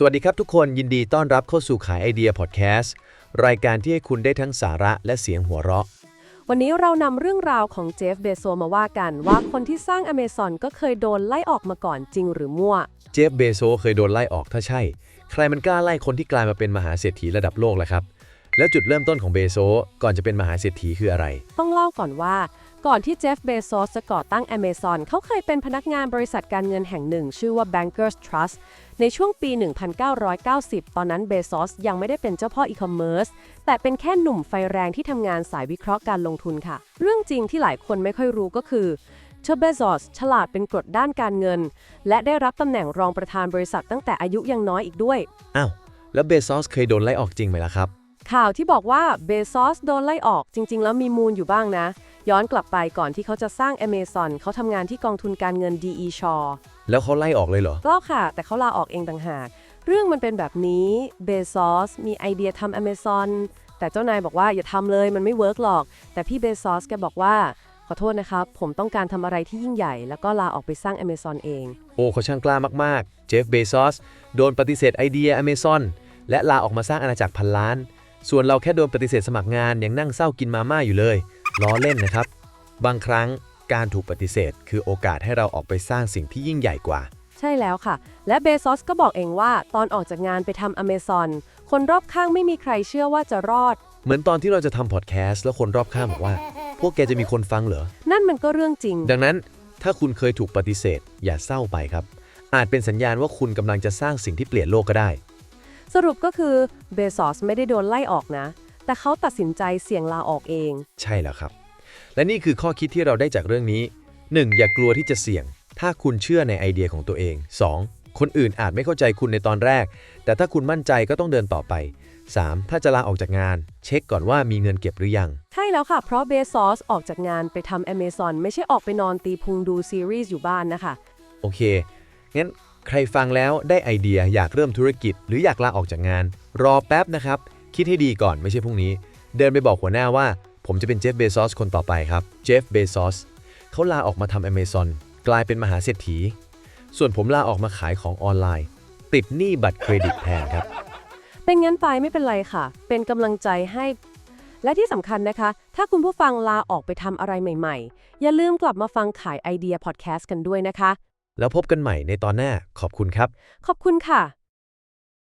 สวัสดีครับทุกคนยินดีต้อนรับเข้าสู่ขายไอเดียพอดแคสต์รายการที่ให้คุณได้ทั้งสาระและเสียงหัวเราะ วันนี้เรานำเรื่องราวของเจฟเบโซมาว่ากันว่าคนที่สร้าง Amazon ก็เคยโดนไล่ออกมาก่อนจริงหรือมั่ว เจฟเบโซเคยโดนไล่ออกถ้าใช่ ใครมันกล้าไล่คนที่กลายมาเป็นมหาเศรษฐีระดับโลกล่ะครับ แล้วจุดเริ่มต้นของเบโซก่อนจะเป็นมหาเศรษฐีคืออะไร ต้องเล่าก่อนว่า ก่อนที่เจฟเบโซสจะก่อตั้ง Amazon เขาเคยเป็นพนักงานบริษัทการเงินแห่งหนึ่ง ชื่อว่า Bankers Trust ในช่วงปี 1990 ตอนนั้นเบโซสยังไม่ได้เป็นเจ้าพ่ออีคอมเมิร์ซแต่เป็นแค่หนุ่มไฟแรงที่ทำงานสายวิเคราะห์การลงทุนค่ะ เรื่องจริงที่หลายคนไม่ค่อยรู้ก็คือเชอเบโซสฉลาดเป็นกรดด้านการเงิน และได้รับตำแหน่งรองประธานบริษัทตั้งแต่อายุยังน้อยอีกด้วย อ้าว แล้วเบโซสเคยโดนไล่ออกจริงไหมล่ะครับ ข่าวที่บอกว่าเบซอสโดนไล่ออกจริง ๆ แล้วมีมูลอยู่บ้างนะ ย้อนกลับไปก่อนที่เขาจะสร้าง Amazon เขาทำงานที่กองทุนการเงิน DE Shaw แล้วเขาไล่ออกเลยเหรอ ก็ค่ะ แต่เขาลาออกเองต่างหาก เรื่องมันเป็นแบบนี้เบซอสมีไอเดียทำ Amazon แต่เจ้านายบอกว่าอย่าทำเลยมันไม่เวิร์กหรอก แต่พี่เบซอสแกบอกว่า ขอโทษนะครับ ผมต้องการทำอะไรที่ยิ่งใหญ่ แล้วก็ลาออกไปสร้าง Amazon เอง โอ้เขาช่างกล้ามากๆ เจฟ เบโซสโดนปฏิเสธไอเดีย Amazon และลาออกมาสร้างอาณาจักรพันล้าน ส่วนเราแค่โดนปฏิเสธสมัครงานยังนั่งเศร้ากินมาม่าอยู่เลย ล้อเล่นนะครับ บางครั้งการถูกปฏิเสธ คือโอกาสให้เราออกไปสร้างสิ่งที่ยิ่งใหญ่กว่า ใช่แล้วค่ะ และเบซอสก็บอกเองว่าตอนออกจากงานไปทำ Amazon คนรอบข้างไม่มีใครเชื่อว่าจะรอด เหมือนตอนที่เราจะทำพอดแคสต์แล้วคนรอบข้างบอกว่า พวกแกจะมีคนฟังเหรอ นั่นมันก็เรื่องจริง ดังนั้นถ้าคุณเคยถูกปฏิเสธ อย่าเศร้าไปครับ อาจเป็นสัญญาณว่าคุณกำลังจะสร้างสิ่งที่เปลี่ยนโลกก็ได้ สรุปก็คือเบซอสไม่ได้โดนไล่ออกนะ แต่เขาตัดสินใจเสี่ยงลาออกเอง ใช่แล้วครับ และนี่คือข้อคิดที่เราได้จากเรื่องนี้ 1. อย่ากลัวที่จะเสี่ยง ถ้าคุณเชื่อในไอเดียของตัวเอง 2. คนอื่นอาจไม่เข้าใจคุณในตอนแรก แต่ถ้าคุณมั่นใจก็ต้องเดินต่อไป 3. ถ้าจะลาออกจากงาน เช็คก่อนว่ามีเงินเก็บหรือยัง ใช่แล้วค่ะ เพราะเบซอสออกจากงานไปทำ Amazon ไม่ใช่ออกไปนอนตีพุงดูซีรีส์อยู่บ้านนะคะ โอเค งั้น ใครฟังแล้วได้ไอเดียอยากเริ่มธุรกิจ หรืออยากลาออกจากงาน รอแป๊บนะครับ คิดให้ดีก่อนไม่ใช่พรุ่งนี้ เดินไปบอกหัวหน้าว่า ผมจะเป็นเจฟเบซอสคนต่อไปครับเจฟเบซอสเขาลาออกมาทำ Amazon กลายเป็นมหาเศรษฐี ส่วนผมลาออกมาขายของออนไลน์ ติดหนี้บัตรเครดิตแทนครับ เป็นงั้นไปไม่เป็นไรค่ะ เป็นกำลังใจให้ และที่สำคัญนะคะ ถ้าคุณผู้ฟังลาออกไปทำอะไรใหม่ ๆ อย่าลืมกลับมาฟังขายไอเดียพอดแคสต์กันด้วยนะคะ แล้วพบกันใหม่ในตอนหน้าขอบคุณครับ ขอบคุณค่ะ